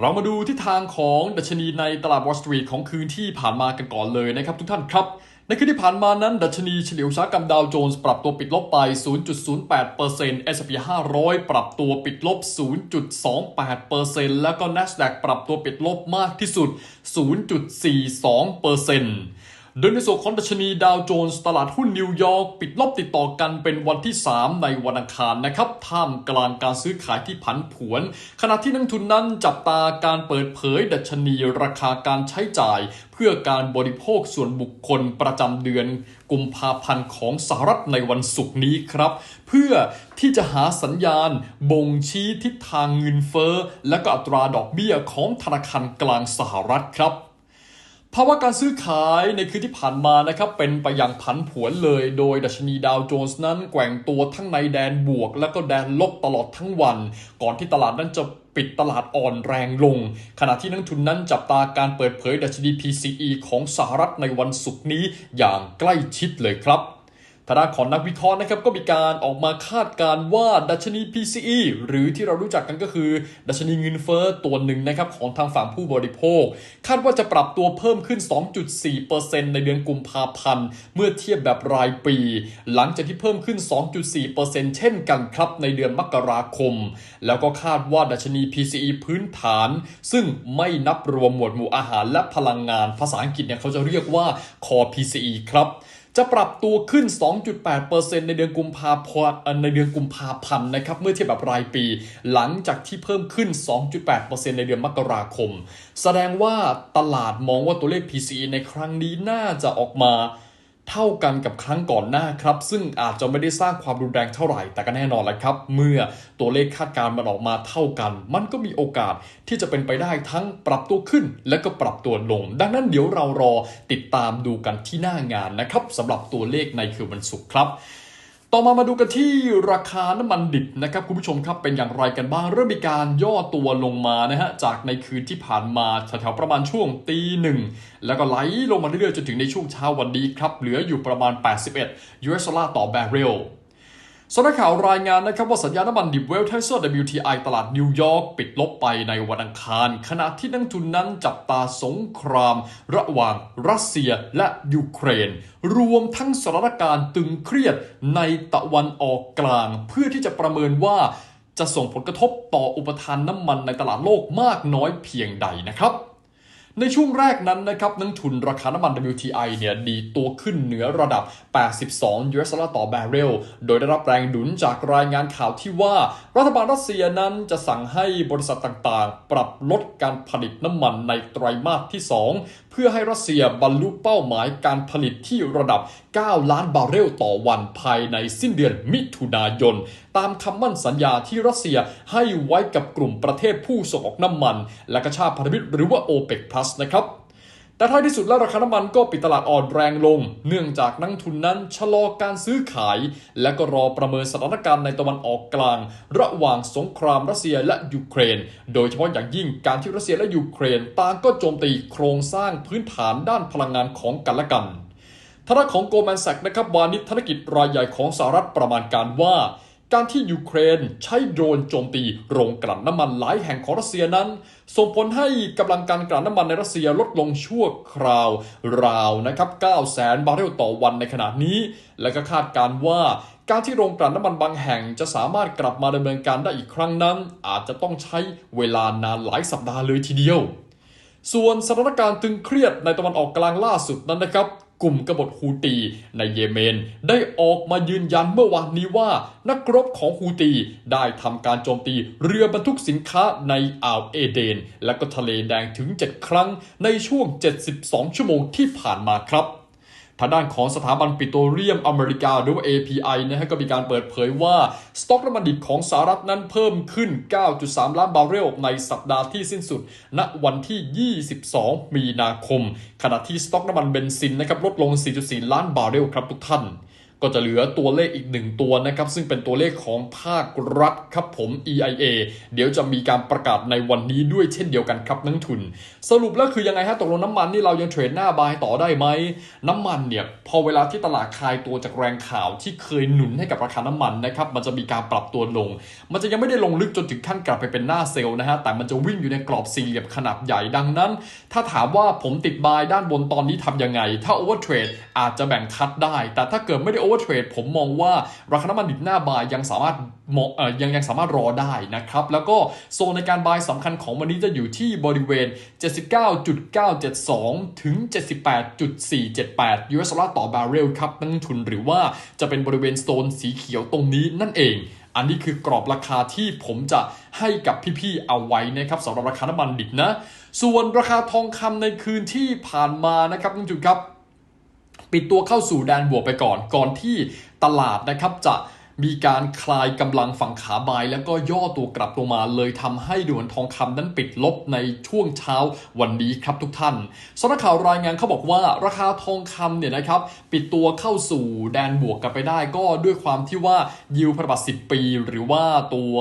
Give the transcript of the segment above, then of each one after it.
เรามาดูทิศทางของดัชนีในตลาดวอลสตรีทของคืนที่ผ่านมากันก่อนเลยนะครับทุกท่านครับ ในคืนที่ผ่านมานั้น ดัชนีเฉลี่ยอุตสาหกรรมดาวโจนส์ปรับตัวปิดลบไป 0.08% S&P 500 ปรับตัวปิดลบ 0.28%แล้วก็ NASDAQ ปรับตัวปิดลบมากที่สุด 0.42% โดยในส่วนของดัชนีดาวโจนส์ตลาดหุ้นนิวยอร์กปิดลบติดต่อกันเป็นวันที่ 3 ในวันอังคารนะครับท่ามกลางการซื้อขายที่ผันผวน ขณะที่นักทุนนั้นจับตาการเปิดเผย ดัชนีราคาการใช้จ่าย เพื่อการบริโภคส่วนบุคคลประจำเดือน กุมภาพันธ์ของสหรัฐในวันศุกร์นี้ครับ เพื่อที่จะหาสัญญาณบ่งชี้ทิศทางเงินเฟ้อและก็อัตราดอกเบี้ยของธนาคารกลางสหรัฐครับ ภาวะการซื้อขายในคืนที่ผ่านมานะครับเป็นไปอย่างผันผวนเลย โดยดัชนีดาวโจนส์นั้นแกว่งตัวทั้งในแดนบวก และก็แดนลบตลอดทั้งวัน ก่อนที่ตลาดนั้นจะปิดตลาดอ่อนแรงลง ขณะที่นักทุนนั้นจับตาการเปิดเผยดัชนี PCE ของสหรัฐในวันศุกร์นี้อย่างใกล้ชิดเลยครับ ทางด้านของนักวิเคราะห์นะครับก็มีการออกมาคาดการว่าดัชนี PCE หรือที่เรารู้จักกันก็คือ ดัชนีเงินเฟ้อตัวหนึ่งนะครับของทางฝั่งผู้บริโภค คาดว่าจะปรับตัวเพิ่มขึ้น 2.4%ในเดือนกุมภาพันธ์ เมื่อเทียบแบบรายปี หลังจากที่เพิ่มขึ้น 2.4%เช่นกันครับในเดือนมกราคม แล้วก็คาดว่าดัชนี PCE พื้นฐาน ซึ่งไม่นับรวมหมวดหมู่อาหารและพลังงาน ภาษาอังกฤษเนี่ยเขาจะเรียกว่า Core PCE ครับ จะปรับตัวขึ้น 2.8%ในเดือนกุมภาพันธ์ในเดือนกุมภาพันธ์นะครับ เมื่อเทียบแบบรายปี หลังจากที่เพิ่มขึ้น 2.8%ในเดือนมกราคม แสดงว่าตลาดมองว่าตัวเลข PCE ในครั้งนี้น่าจะออกมา เท่ากันกับครั้งก่อนหน้าครับ ซึ่งอาจจะไม่ได้สร้างความรุนแรงเท่าไหร่ แต่ก็แน่นอนแหละครับ เมื่อตัวเลขคาดการณ์มันออกมาเท่ากัน มันก็มีโอกาสที่จะเป็นไปได้ทั้งปรับตัวขึ้น และก็ปรับตัวลง ดังนั้นเดี๋ยวเรารอติดตามดูกันที่หน้างานนะครับสำหรับตัวเลขในคืนวันศุกร์ครับ ต่อมามาดูกันที่ราคาน้ำมันดิบนะครับคุณผู้ชมครับเป็นอย่างไรกันบ้าง เริ่มมีการย่อตัวลงมานะฮะจากในคืนที่ผ่านมาแถวๆประมาณช่วงตีหนึ่งแล้วก็ไหลลงมาเรื่อยๆจนถึงในช่วงเช้าวันนี้ครับเหลืออยู่ประมาณ 81 US ดอลลาร์ต่อแบเรล สำนักข่าวรายงานนะครับว่าสัญญาณน้ำมันดิบเวลเทเซอร์ WTI ตลาดนิวยอร์กปิดลบไปในวันอังคาร ขณะที่นักทุนนั้นจับตาสงคราม ระหว่างรัสเซียและยูเครน รวมทั้งสถานการณ์ตึงเครียดในตะวันออกกลาง เพื่อที่จะประเมินว่าจะส่งผลกระทบต่ออุปทานน้ำมันในตลาดโลกมากน้อยเพียงใดนะครับ ในช่วงแรกนั้นนะครับนักทุนราคาน้ำมัน WTI เนี่ยดีตัวขึ้นเหนือระดับ 82 US ดอลลาร์ต่อแบเรล โดยได้รับแรงดุนจากรายงานข่าวที่ว่า รัฐบาลรัสเซียนั้นจะสั่งให้บริษัทต่างๆ ปรับลดการผลิตน้ำมันในไตรมาสที่ 2 เพื่อให้รัสเซียบรรลุเป้าหมายการผลิตที่ระดับ 9 ล้านบาร์เรลต่อวันภายในสิ้นเดือนมิถุนายน ตามคำมั่นสัญญาที่รัสเซียให้ไว้กับกลุ่มประเทศผู้ส่งออกน้ำมัน และกระชาติพันธมิตรหรือว่า OPEC Plus นะครับ แต่ท้ายที่สุดแล้วราคาน้ำมันก็ปิดตลาดอ่อนแรงลง เนื่องจากนักทุนนั้นชะลอการซื้อขาย และก็รอประเมินสถานการณ์ในตะวันออกกลาง ระหว่างสงครามรัสเซียและยูเครน โดยเฉพาะอย่างยิ่งการที่รัสเซียและยูเครนต่างก็โจมตีโครงสร้างพื้นฐานด้านพลังงานของกันและกันทางด้าของโกลแมนแซกนะครับวานิชธนกิจรายใหญ่ของสหรัฐประมาณการว่า การที่ยูเครนใช้โดรนโจมตีโรงกลั่นน้ำมันหลายแห่งของรัสเซียนั้น ส่งผลให้กำลังการกลั่นน้ำมันในรัสเซียลดลงชั่วคราว ราวนะครับ9แสนบาร์เรลต่อวันในขณะนี้ และก็คาดการว่าการที่โรงกลั่นน้ำมันบางแห่งจะสามารถกลับมาดำเนินการได้อีกครั้งนั้น อาจจะต้องใช้เวลานานหลายสัปดาห์เลยทีเดียว ส่วนสถานการณ์ตึงเครียดในตะวันออกกลางล่าสุดนั้นนะครับกลุ่มกบฏฮูตีในเยเมน ได้ออกมายืนยันเมื่อวานนี้ว่า นักรบของฮูตีได้ทำการโจมตีเรือบรรทุกสินค้าในอ่าวเอเดน และก็ทะเลแดงถึง 7 ครั้งในช่วง 72 ชั่วโมงที่ผ่านมาครับ ทางด้านของสถาบันปิโตรเลียมอเมริกาหรือว่า API นะฮะก็มีการเปิดเผยว่า สต็อกน้ำมันดิบของสหรัฐนั้นเพิ่มขึ้น 9.3 ล้านบาร์เรลในสัปดาห์ที่สิ้นสุด ณวันที่ 22 มีนาคม ขณะที่สต็อกน้ำมันเบนซินนะครับลดลง 4.4 ล้านบาร์เรลครับทุกท่าน ก็จะเหลือตัวเลขอีกหนึ่งตัวนะครับ ซึ่งเป็นตัวเลขของภาครัฐครับผม EIA เดี๋ยวจะมีการประกาศในวันนี้ด้วยเช่นเดียวกันครับนักทุน สรุปแล้วคือยังไงฮะตกลงน้ำมันนี่เรายังเทรดหน้าบายต่อได้ไหม น้ำมันเนี่ยพอเวลาที่ตลาดคลายตัวจากแรงข่าวที่เคยหนุนให้กับราคาน้ำมันนะครับมันจะมีการปรับตัวลง มันจะยังไม่ได้ลงลึกจนถึงขั้นกลับไปเป็นหน้าเซลล์นะฮะแต่มันจะวิ่งอยู่ในกรอบสี่เหลี่ยมขนาดใหญ่ดังนั้น ถ้าถามว่าผมติดบายด้านบนตอนนี้ทำยังไง ถ้าโอเวอร์เทรดอาจจะแบ่งคัดได้ แต่ถ้าเกิดไม่ได้โอเวอร์เทรดผมมองว่าราคาน้ำมันดิบหน้าบายยังสามารถเหมาะยังยังสามารถรอได้นะครับ แล้วก็โซนในการบายสำคัญของวันนี้จะอยู่ที่บริเวณ 79.972 ถึง 78.478 US ดอลลาร์ต่อบาร์เรลครับนักลงทุนหรือว่าจะเป็นบริเวณโซนสีเขียวตรงนี้นั่นเอง อันนี้คือกรอบราคาที่ผมจะให้กับพี่ๆเอาไว้นะครับสำหรับราคาน้ำมันดิบนะ ส่วนราคาทองคำในคืนที่ผ่านมานะครับท่านผู้ชมครับ ปิดตัวเข้าสู่แดนบวกไปก่อน ก่อนที่ตลาดนะครับจะ มีการคลายกำลังฝั่งขาบาย แล้วก็ย่อตัวกลับลงมาเลยทำให้ด่วนทองคำนั้นปิดลบในช่วงเช้าวันนี้ครับทุกท่านสำนักข่าวรายงานเขาบอกว่าราคาทองคำเนี่ยนะครับปิดตัวเข้าสู่แดนบวกกันไปได้ก็ด้วยความที่ว่ายิวพันธบัตร10 ปี หรือว่าตัว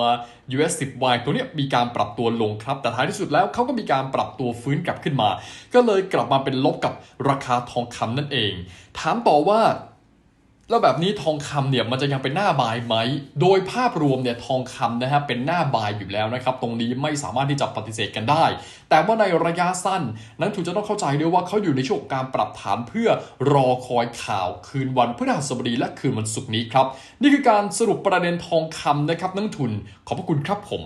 US 10 Y ตัวนี้มีการปรับตัวลงครับ แต่ท้ายที่สุดแล้วเขาก็มีการปรับตัวฟื้นกลับขึ้นมา ก็เลยกลับมาเป็นลบกับราคาทองคำนั่นเอง ถามต่อว่า แล้วแบบนี้ทองคำเนี่ยมันจะยังเป็นหน้าบายไหม โดยภาพรวมเนี่ยทองคำนะฮะเป็นหน้าบายอยู่แล้วนะครับ ตรงนี้ไม่สามารถที่จะปฏิเสธกันได้ แต่ว่าในระยะสั้น นักทุนจะต้องเข้าใจด้วยว่าเขาอยู่ในช่วงของการปรับฐานเพื่อรอคอยข่าวคืนวันพฤหัสบดีและคืนวันศุกร์นี้ครับ นี่คือการสรุปประเด็นทองคำนะครับนักทุนขอบพระคุณครับผม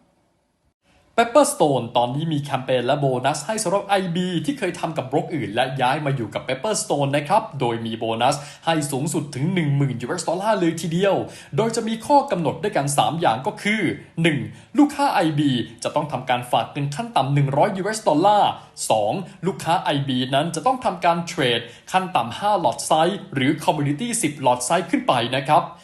Pepperstone ตอนนี้มีแคมเปญและโบนัสให้สำหรับ IB ที่เคยทำกับบล็อกอื่น และย้ายมาอยู่กับ Pepperstone นะครับ โดยมีโบนัสให้สูงสุดถึง 10,000 US ดอลลาร์เลยทีเดียว โดยจะมีข้อกำหนดด้วยกัน 3 อย่างก็คือ 1. ลูกค้า IB จะต้องทำการฝากเงินขั้นต่ำ100 US ดอลลาร์ 2. ลูกค้า IB นั้นจะต้องทำการเทรดขั้นต่ำ5หลอดไซส์หรือ Community 10หลอดไซส์ขึ้นไปนะครับ